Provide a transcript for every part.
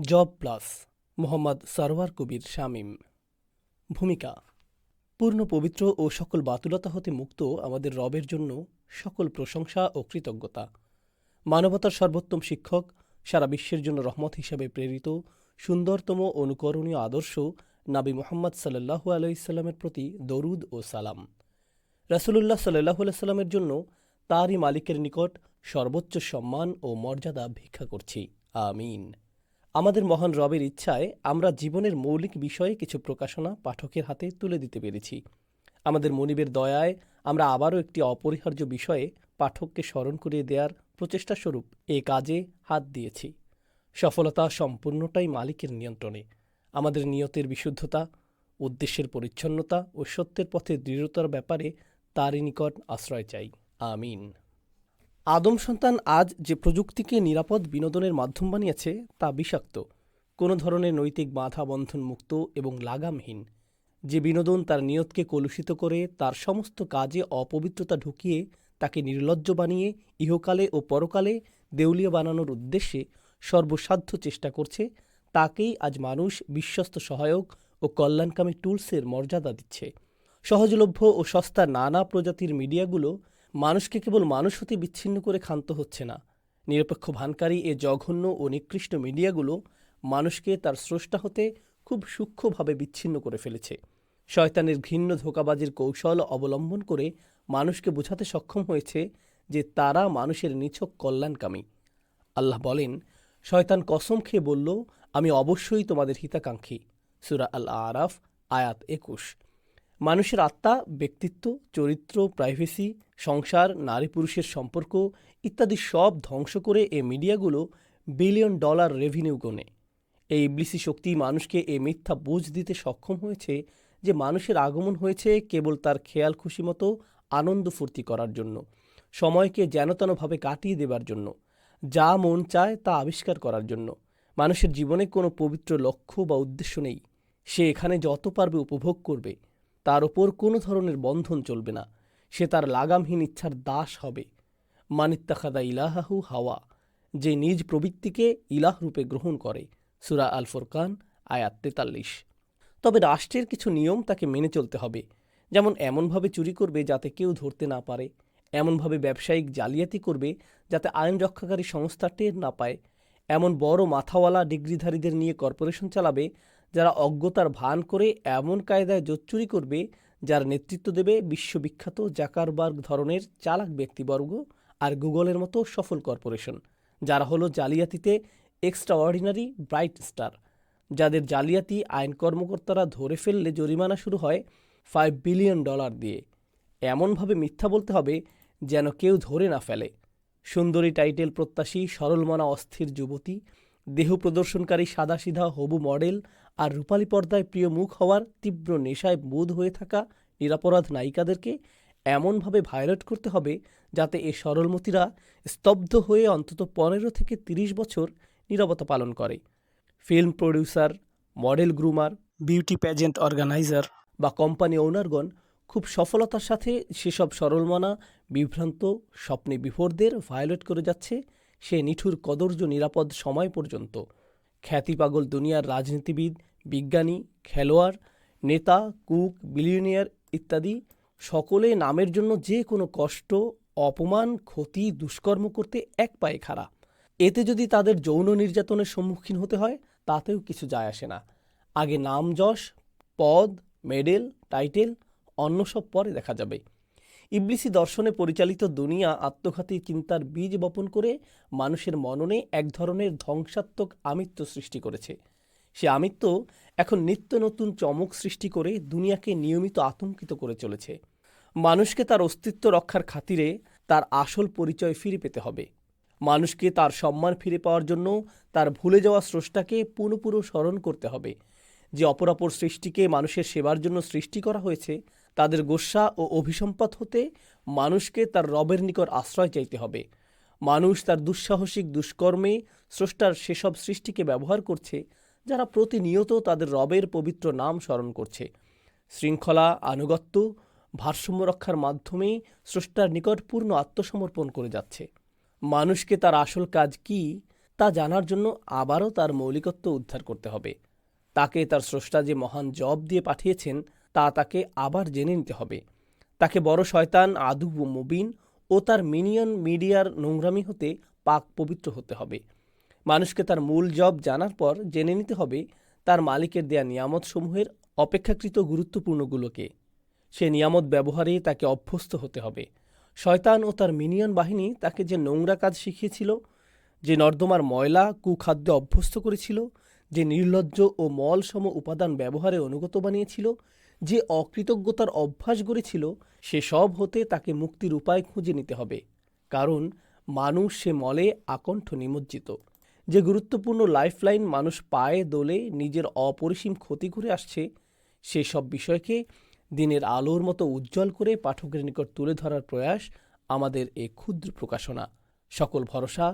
Job plus Mohammad Sarwar Kabir Shamim. ভূমিকা, পূর্ণ পবিত্র ও সকল বাতুলতা হতে মুক্ত আমাদের রবের জন্য সকল প্রশংসা ও কৃতজ্ঞতা। মানবতার সর্বোত্তম শিক্ষক, সারা বিশ্বের জন্য রহমত হিসাবে প্রেরিত, সুন্দরতম অনুকরণীয় আদর্শ নাবি মোহাম্মদ সাল্লাহু আলাইসাল্লামের প্রতি দরুদ ও সালাম। রাসূলুল্লাহ সাল্লাহু সাল্লামের জন্য তারই মালিকের নিকট সর্বোচ্চ সম্মান ও মর্যাদা ভিক্ষা করছি। আমিন। আমাদের মহান রবের ইচ্ছায় আমরা জীবনের মৌলিক বিষয়ে কিছু প্রকাশনা পাঠকের হাতে তুলে দিতে পেরেছি। আমাদের মনিবের দয়ায় আমরা আবারও একটি অপরিহার্য বিষয়ে পাঠককে স্মরণ করিয়ে দেওয়ার প্রচেষ্টা স্বরূপ এ কাজে হাত দিয়েছি। সফলতা সম্পূর্ণটাই মালিকের নিয়ন্ত্রণে। আমাদের নিয়তের বিশুদ্ধতা, উদ্দেশ্যের পরিচ্ছন্নতা ও সত্যের পথে দৃঢ়তার ব্যাপারে তারই নিকট আশ্রয় চাই। আমিন। আদম সন্তান আজ যে প্রযুক্তিকে নিরাপদ বিনোদনের মাধ্যম বানিয়েছে, তা বিষাক্ত। কোনো ধরনের নৈতিক বাধা বন্ধন মুক্ত এবং লাগামহীন। যে বিনোদন তার নিয়তকে কলুষিত করে, তার সমস্ত কাজে অপবিত্রতা ঢুকিয়ে, তাকে নির্লজ্জ বানিয়ে, ইহকালে ও পরকালে দেউলিয়া বানানোর উদ্দেশ্যে সর্বসাধ্য চেষ্টা করছে, তাকেই আজ মানুষ বিশ্বস্ত সহায়ক ও কল্যাণকামী টুলসের মর্যাদা দিচ্ছে। সহজলভ্য ও সস্তা নানা প্রজাতির মিডিয়াগুলো মানুষকে কেবল মানুষ হতে বিচ্ছিন্ন করে ক্ষান্ত হচ্ছে না। নিরপেক্ষ ভানকারী এ জঘন্য ও নিকৃষ্ট মিডিয়াগুলো মানুষকে তার স্রষ্টা হতে খুব সূক্ষ্মভাবে বিচ্ছিন্ন করে ফেলেছে। শয়তানের ঘৃণ্য ধোকাবাজির কৌশল অবলম্বন করে মানুষকে বোঝাতে সক্ষম হয়েছে যে তারা মানুষের নিছক কল্যাণকামী। আল্লাহ বলেন, শয়তান কসম খেয়ে বলল, আমি অবশ্যই তোমাদের হিতাকাঙ্ক্ষী। সুরা আল আরাফ আয়াত একুশ। মানুষের আত্মা, ব্যক্তিত্ব, চরিত্র প্রাইভেসি সংসার নারী পুরুষের সম্পর্ক ইত্যাদি সব ধ্বংস করে এ মিডিয়াগুলো বিলিয়ন ডলার রেভিনিউ গনে এই ইবলিসি শক্তি মানুষকে এ মিথ্যা বুঝ দিতে সক্ষম হয়েছে যে মানুষের আগমন হয়েছে কেবল তার খেয়াল খুশি মতো আনন্দ ফুর্তি করার জন্য, সময়কে যেনতেনভাবে কাটিয়ে দেবার জন্য, যা মন চায় তা আবিষ্কার করার জন্য। মানুষের জীবনে কোনো পবিত্র লক্ষ্য বা উদ্দেশ্য নেই। সে এখানে যত পারবে উপভোগ করবে। তার ওপর কোনো ধরনের বন্ধন চলবে না। সে তার লাগামহীন ইচ্ছার দাস হবে। মানিত্তাখাদা ইলাহাহু হাওয়া, যে নিজ প্রবৃত্তিকে ইলাহ রূপে গ্রহণ করে। সুরা আল ফুরকান, আয়াত তেতাল্লিশ। তবে রাষ্ট্রের কিছু নিয়ম তাকে মেনে চলতে হবে। যেমন এমনভাবে চুরি করবে যাতে কেউ ধরতে না পারে। এমনভাবে ব্যবসায়িক জালিয়াতি করবে যাতে আইন রক্ষাকারী সংস্থা টের না পায়। এমন বড় মাথাওয়ালা ডিগ্রিধারীদের নিয়ে কর্পোরেশন চালাবে যারা অজ্ঞতার ভান করে এমন কায়দায় জোচ্চুরি করবে, যার নেতৃত্ব দেবে বিশ্ববিখ্যাত জাকারবার্গ ধরনের চালাক ব্যক্তিবর্গ আর গুগলের মতো সফল কর্পোরেশন, যারা হলো জালিয়াতিতে এক্সট্রা অর্ডিনারি ব্রাইট স্টার। যাদের জালিয়াতি আইন কর্মকর্তারা ধরে ফেললে জরিমানা শুরু হয় ফাইভ বিলিয়ন ডলার দিয়ে। এমনভাবে মিথ্যা বলতে হবে যেন কেউ ধরে না ফেলে। সুন্দরী টাইটেল প্রত্যাশী সরলমনা অস্থির যুবতী, দেহ প্রদর্শনকারী সাদাসিধা হবু মডেল আর রূপালী পর্দায় প্রিয় মুখ হওয়ার তীব্র নেশায় বোধ হয়ে থাকা নিরাপরাধ নায়িকাদেরকে এমনভাবে ভায়োলেট করতে হবে যাতে এ সরলমতিরা স্তব্ধ হয়ে অন্তত পনেরো থেকে তিরিশ বছর নীরবতা পালন করে। Film producer, model groomer, beauty pageant organizer বা কোম্পানি ওনারগণ খুব সফলতার সাথে সেসব সরলমনা, বিভ্রান্ত, স্বপ্নে বিভোরদের ভায়োলেট করে যাচ্ছে সে নিঠুর কদর্য নিরাপদ সময় পর্যন্ত। খ্যাতিপাগল দুনিয়ার রাজনীতিবিদ, বিজ্ঞানী, খেলোয়াড়, নেতা, কুক, বিলিয়নিয়ার ইত্যাদি সকলে নামের জন্য যে কোনো কষ্ট, অপমান, ক্ষতি, দুষ্কর্ম করতে এক পায়ে খাড়া। এতে যদি তাদের যৌন নির্যাতনের সম্মুখীন হতে হয়, তাতেও কিছু যায় আসে না। আগে নাম যশ, পদ, মেডেল, টাইটেল, অন্য সব পরে দেখা যাবে। ইবলিসি দর্শনে পরিচালিত দুনিয়া আত্মঘাতী চিন্তার বীজ বপন করে মানুষের মননে এক ধরনের ধ্বংসাত্মক আমিত্ব সৃষ্টি করেছে। সে আমিত্ব এখন নিত্য নতুন চমক সৃষ্টি করে দুনিয়াকে নিয়মিত আতঙ্কিত করে চলেছে। মানুষকে তার অস্তিত্ব রক্ষার খাতিরে তার আসল পরিচয় ফিরে পেতে হবে। মানুষকে তার সম্মান ফিরে পাওয়ার জন্য তার ভুলে যাওয়া স্রষ্টাকে পুনঃপুরো স্মরণ করতে হবে। যে অপরাপর সৃষ্টিকে মানুষের সেবার জন্য সৃষ্টি করা হয়েছে, তাদের গোস্বা ও অভিসম্পাত হতে মানুষকে তার রবের নিকট আশ্রয় চাইতে হবে। মানুষ তার দুঃসাহসিক দুষ্কর্মে স্রষ্টার সেসব সৃষ্টিকে ব্যবহার করছে, যারা প্রতিনিয়ত তাদের রবের পবিত্র নাম স্মরণ করছে। শৃঙ্খলা, আনুগত্য, ভারসাম্য রক্ষার মাধ্যমে স্রষ্টার নিকট পূর্ণ আত্মসমর্পণ করে যাচ্ছে। মানুষকে তার আসল কাজ কি, তা জানার জন্য আবারও তার মৌলিকত্ব উদ্ধার করতে হবে। তাকে তার স্রষ্টা যে মহান জব দিয়ে পাঠিয়েছেন, তা তাকে আবার জেনে নিতে হবে। তাকে বড় শয়তান, আদু ও মুবিন ও তার মিনিয়ন মিডিয়ার নোংরামি হতে পাক পবিত্র হতে হবে। মানুষকে তার মূল জব জানার পর জেনে নিতে হবে তার মালিকের দেয়া নিয়ামতসমূহের অপেক্ষাকৃত গুরুত্বপূর্ণগুলোকে। সে নিয়ামত ব্যবহারে তাকে অভ্যস্ত হতে হবে। শয়তান ও তার মিনিয়ন বাহিনী তাকে যে নোংরা কাজ শিখিয়েছিল, যে নর্দমার ময়লা কুখাদ্যে অভ্যস্ত করেছিল যে নির্লজ্জ ও মলসম উপাদান ব্যবহারে অনুগত বানিয়েছিল, যে অকৃতজ্ঞতার অভ্যাস গড়েছিল, সে সব হতে তাকে মুক্তির উপায় খুঁজে নিতে হবে, কারণ মানুষ সে মলে আকণ্ঠ নিমজ্জিত। যে গুরুত্বপূর্ণ লাইফলাইন মানুষ পায়ে দোলে নিজের অপরিসীম ক্ষতি করে আসছে সেসব বিষয়কে দিনের আলোর মতো উজ্জ্বল করে পাঠকের নিকট তুলে ধরার প্রয়াস আমাদের এ ক্ষুদ্র প্রকাশনা। সকল ভরসা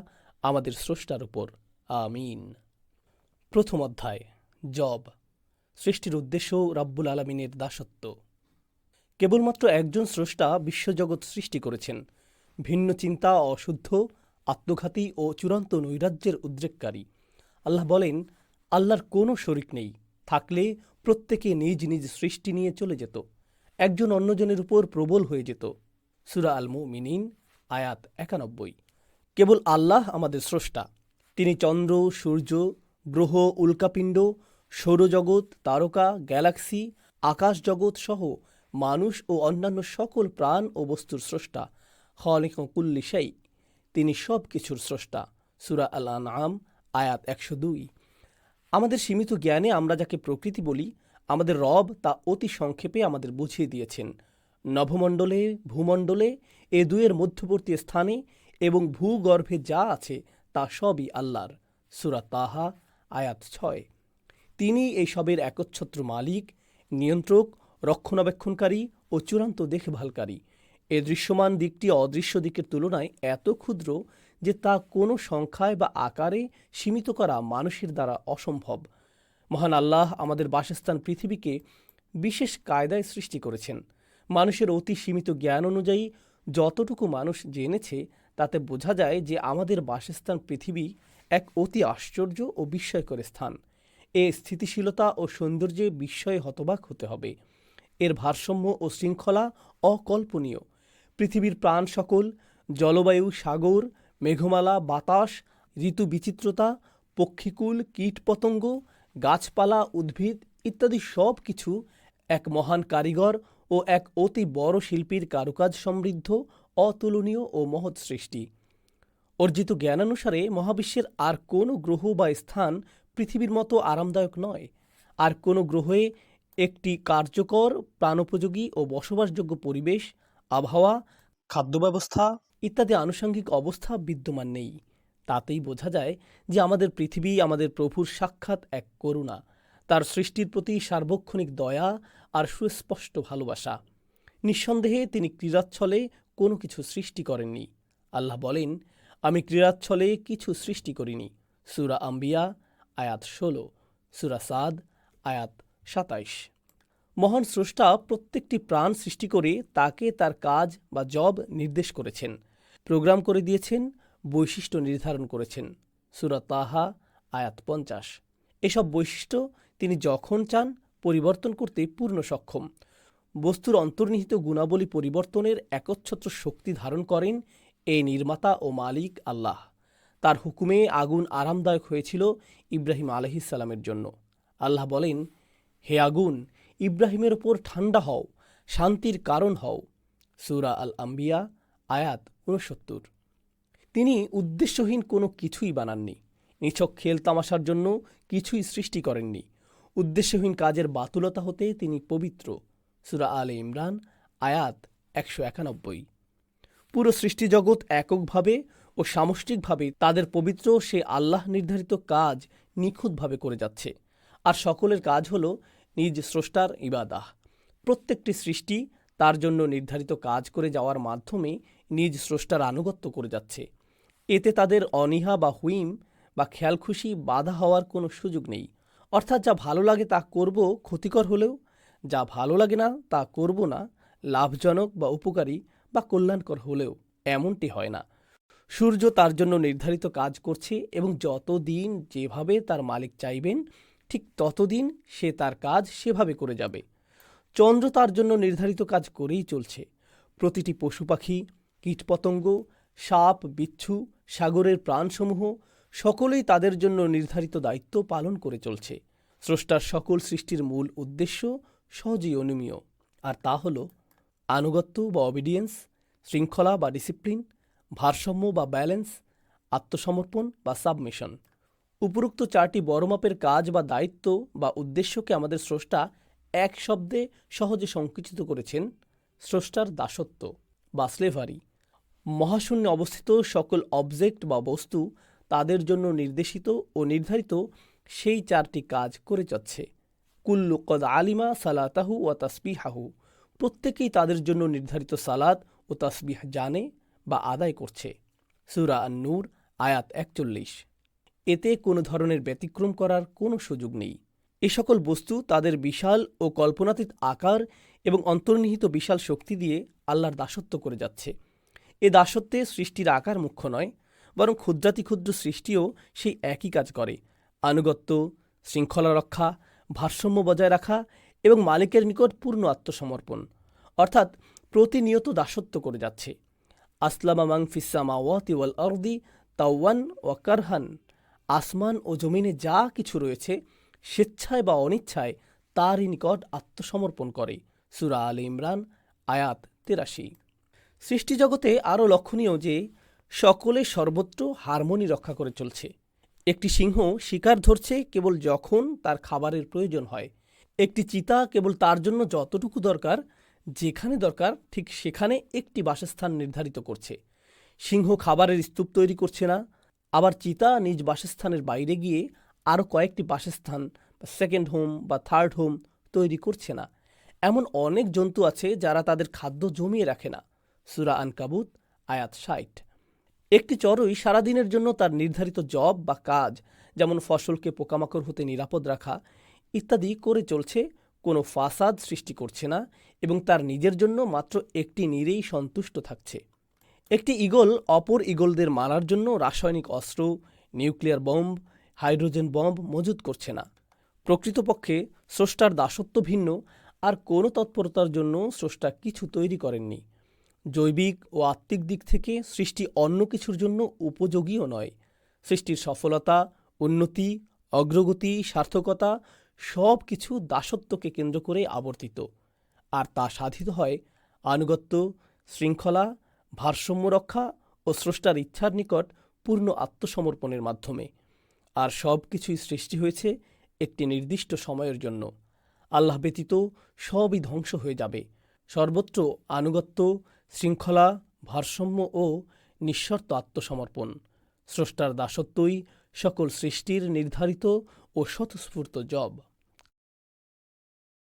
আমাদের স্রষ্টার উপর। আমিন। প্রথম অধ্যায়, জব। সৃষ্টির উদ্দেশ্য রাব্বুল আলমিনের দাসত্ব। কেবলমাত্র একজন স্রষ্টা বিশ্বজগৎ সৃষ্টি করেছেন। ভিন্ন চিন্তা, অশুদ্ধ, আত্মঘাতী ও চূড়ান্ত নৈরাজ্যের উদ্রেককারী। আল্লাহ বলেন, আল্লাহর কোনো শরিক নেই, থাকলে প্রত্যেকে নিজ নিজ সৃষ্টি নিয়ে চলে যেত। একজন অন্যজনের উপর প্রবল হয়ে যেত। সুরা আল মিনিন আয়াত একানব্বই। কেবল আল্লাহ আমাদের স্রষ্টা। তিনি চন্দ্র, সূর্য গ্রহ উল্কাপিণ্ড, সৌরজগৎ, তারকা, গ্যালাক্সি আকাশ জগৎ সহ মানুষ ও অন্যান্য সকল প্রাণ ও বস্তুর স্রষ্টা। খলিক কুল্লি সেই তিনি সব কিছুর স্রষ্টা। সুরা আল আম আয়াত একশো দুই। আমাদের সীমিত জ্ঞানে আমরা যাকে প্রকৃতি বলি, আমাদের রব তা অতি সংক্ষেপে আমাদের বুঝিয়ে দিয়েছেন। নভমণ্ডলে ভূমণ্ডলে, এ দুয়ের মধ্যবর্তী স্থানে এবং ভূগর্ভে যা আছে তা সবই আল্লাহর। সুরা তাহা আয়াত ছয়। তিনি এই সবের একচ্ছত্র মালিক, নিয়ন্ত্রক, রক্ষণাবেক্ষণকারী ও চূড়ান্ত দেখভালকারী। এ দৃশ্যমান দিকটি অদৃশ্য দিকের তুলনায় এত ক্ষুদ্র যে তা কোনো সংখ্যায় বা আকারে সীমিত করা মানুষের দ্বারা অসম্ভব। মহান আল্লাহ আমাদের বাসস্থান পৃথিবীকে বিশেষ কায়দায় সৃষ্টি করেছেন। মানুষের অতি সীমিত জ্ঞান অনুযায়ী যতটুকু মানুষ জেনেছে, তাতে বোঝা যায় যে আমাদের বাসস্থান পৃথিবী এক অতি আশ্চর্য ও বিস্ময়কর স্থান। এ স্থিতিশীলতা ও সৌন্দর্যে বিস্ময়ে হতবাক হতে হবে। এর ভারসাম্য ও শৃঙ্খলা অকল্পনীয়। পৃথিবীর প্রাণ সকল, জলবায়ু সাগর, মেঘমালা, বাতাস, ঋতু বিচিত্রতা, পক্ষীকুল কীটপতঙ্গ গাছপালা, উদ্ভিদ ইত্যাদি সব কিছু এক মহান কারিগর ও এক অতি বড় শিল্পীর কারুকাজ সমৃদ্ধ, অতুলনীয় ও মহৎ সৃষ্টি। অর্জিত জ্ঞানানুসারে মহাবিশ্বের আর কোনো গ্রহ বা স্থান পৃথিবীর মতো আরামদায়ক নয়। আর কোনো গ্রহে একটি কার্যকর, প্রাণোপযোগী ও বসবাসযোগ্য পরিবেশ, আবহাওয়া খাদ্য ব্যবস্থা ইত্যাদি আনুষঙ্গিক অবস্থা বিদ্যমান নেই। তাতেই বোঝা যায় যে আমাদের পৃথিবী আমাদের প্রভুর সাক্ষাৎ এক করুণা। তার সৃষ্টির প্রতি সার্বক্ষণিক দয়া আর সুস্পষ্ট ভালোবাসা। নিঃসন্দেহে তিনি ক্রীড়াচ্ছলে কোনো কিছু সৃষ্টি করেননি। আল্লাহ বলেন আমি ক্রীড়াচ্ছলে কিছু সৃষ্টি করিনি। সুরা আম্বিয়া, আয়াত ষোলো, সুরা সাদ, আয়াত সাতাইশ। মহান স্রষ্টা প্রত্যেকটি প্রাণ সৃষ্টি করে তাকে তার কাজ বা জব নির্দেশ করেছেন, প্রোগ্রাম করে দিয়েছেন, বৈশিষ্ট্য নির্ধারণ করেছেন। সুরা তাহা, আয়াত পঞ্চাশ। এসব বৈশিষ্ট্য তিনি যখন চান পরিবর্তন করতে পূর্ণ সক্ষম। বস্তুর অন্তর্নিহিত গুণাবলী পরিবর্তনের একচ্ছত্র শক্তি ধারণ করেন এই নির্মাতা ও মালিক আল্লাহ। তার হুকুমে আগুন আরামদায়ক হয়েছিল ইব্রাহিম আলহিসাল্লামের জন্য। আল্লাহ বলেন, হে আগুন, ইব্রাহিমের ওপর ঠান্ডা হও, শান্তির কারণ হও। সুরা আল আম্বিয়া আয়াত উনসত্তর তিনি উদ্দেশ্যহীন কোনো কিছুই বানাননি। নিছক খেল তামাশার জন্য কিছুই সৃষ্টি করেননি। উদ্দেশ্যহীন কাজের বাতুলতা হতে তিনি পবিত্র। সুরা আলে ইমরান, আয়াত একশো একানব্বই। পুরো সৃষ্টিজগৎ এককভাবে ও সামষ্টিকভাবে তাদের পবিত্র সে আল্লাহ নির্ধারিত কাজ নিখুঁতভাবে করে যাচ্ছে। আর সকলের কাজ হল নিজ স্রষ্টার ইবাদাহ। প্রত্যেকটি সৃষ্টি তার জন্য নির্ধারিত কাজ করে যাওয়ার মাধ্যমে নিজ স্রষ্টার আনুগত্য করে যাচ্ছে। এতে তাদের অনীহা বা হুইম বা খেয়ালখুশি বাধা হওয়ার কোনো সুযোগ নেই। অর্থাৎ যা ভালো লাগে তা করব ক্ষতিকর হলেও, যা ভালো লাগে না তা করব না, লাভজনক বা উপকারী বা কল্যাণকর হলেও এমনটি হয় না। সূর্য তার জন্য নির্ধারিত কাজ করছে এবং যতদিন যেভাবে তার মালিক চাইবেন, ঠিক ততদিন সে তার কাজ সেভাবে করে যাবে। চন্দ্র তার জন্য নির্ধারিত কাজ করেই চলছে। প্রতিটি পশু পাখি, কীটপতঙ্গ, সাপ, বিচ্ছু, সাগরের প্রাণসমূহ, সকলেই তাদের জন্য নির্ধারিত দায়িত্ব পালন করে চলছে। স্রষ্টার সকল সৃষ্টির মূল উদ্দেশ্য সহজেই অনুমীয় আর তা হল আনুগত্য বা অবিডিয়েন্স শৃঙ্খলা বা ডিসিপ্লিন ভারসাম্য বা ব্যালেন্স আত্মসমর্পণ বা সাবমিশন উপরোক্ত চারটি বড় মাপের কাজ বা দায়িত্ব বা উদ্দেশ্যকে আমাদের স্রষ্টা এক শব্দে সহজে সংকুচিত করেছেন স্রষ্টার দাসত্ব বা স্লেভারি মহাশূন্যে অবস্থিত সকল অবজেক্ট বা বস্তু তাদের জন্য নির্দেশিত ও নির্ধারিত সেই চারটি কাজ করে যাচ্ছে। কুল্লু কদ আলিমা সালাতাহু ও তাসবিহাহু। প্রত্যেকেই তাদের জন্য নির্ধারিত সালাদ ও তাসবিহ জানে বা আদায় করছে। সুরা আন্নুর, আয়াত একচল্লিশ। এতে কোনো ধরনের ব্যতিক্রম করার কোনো সুযোগ নেই। এ সকল বস্তু তাদের বিশাল ও কল্পনাতীত আকার এবং অন্তর্নিহিত বিশাল শক্তি দিয়ে আল্লাহর দাসত্ব করে যাচ্ছে। এ দাসত্বে সৃষ্টির আকার মুখ্য নয়, বরং ক্ষুদ্রাতি ক্ষুদ্র সৃষ্টিও সেই একই কাজ করে। আনুগত্য, শৃঙ্খলা রক্ষা, ভারসাম্য বজায় রাখা এবং মালিকের নিকট পূর্ণ আত্মসমর্পণ, অর্থাৎ প্রতিনিয়ত দাসত্ব করে যাচ্ছে। আসলামা মাং ফিসামা ওয়াতি ওয়াল আরদি তাওয়ান ওয়া কারহান, আসমান ও জমিনে যা কিছু রয়েছে, স্বেচ্ছায় বা অনিচ্ছায় তারই নিকট আত্মসমর্পণ করে। সুরা আল ইমরান, আয়াত তেরাশি। সৃষ্টিজগতে আরও লক্ষণীয় যে, সকলে সর্বত্র হারমোনি রক্ষা করে চলছে। একটি সিংহ শিকার ধরছে কেবল যখন তার খাবারের প্রয়োজন হয়। একটি চিতা কেবল তার জন্য যতটুকু দরকার, যেখানে দরকার, ঠিক সেখানে একটি বাসস্থান নির্ধারিত করছে। সিংহ খাবারের স্তূপ তৈরি করছে না। আবার চিতা নিজ বাসস্থানের বাইরে গিয়ে আরও কয়েকটি বাসস্থান, বা সেকেন্ড হোম বা থার্ড হোম তৈরি করছে না। এমন অনেক জন্তু আছে যারা তাদের খাদ্য জমিয়ে রাখে না। সুরা আনকাবুত, আয়াত ষাট। একটি চড়ুই সারাদিনের জন্য তার নির্ধারিত জব বা কাজ, যেমন ফসলকে পোকামাকড় হতে নিরাপদ রাখা ইত্যাদি করে চলছে, কোনো ফাসাদ সৃষ্টি করছে না এবং তার নিজের জন্য মাত্র একটি নীরেই সন্তুষ্ট থাকছে। একটি ঈগল অপর ঈগলদের মারার জন্য রাসায়নিক অস্ত্র, নিউক্লিয়ার বম্ব, হাইড্রোজেন বম্ব মজুত করছে না। প্রকৃতপক্ষে স্রষ্টার দাসত্ব ভিন্ন, আর কোনো তৎপরতার জন্য স্রষ্টা কিছু তৈরি করেননি। জৈবিক ও আত্মিক দিক থেকে সৃষ্টি অন্য কিছুর জন্য উপযোগীও নয়। সৃষ্টির সফলতা, উন্নতি, অগ্রগতি, সার্থকতা সব কিছু দাসত্বকে কেন্দ্র করে আবর্তিত। আর তা সাধিত হয় আনুগত্য, শৃঙ্খলা, ভারসাম্য রক্ষা ও স্রষ্টার ইচ্ছার নিকট পূর্ণ আত্মসমর্পণের মাধ্যমে। আর সব কিছুই সৃষ্টি হয়েছে একটি নির্দিষ্ট সময়ের জন্য। আল্লাহ ব্যতীত সবই ধ্বংস হয়ে যাবে। সর্বত্র আনুগত্য, শৃঙ্খলা, ভারসাম্য ও নিঃশর্ত আত্মসমর্পণ। স্রষ্টার দাসত্বই সকল সৃষ্টির নির্ধারিত ও স্বতঃস্ফূর্ত জব।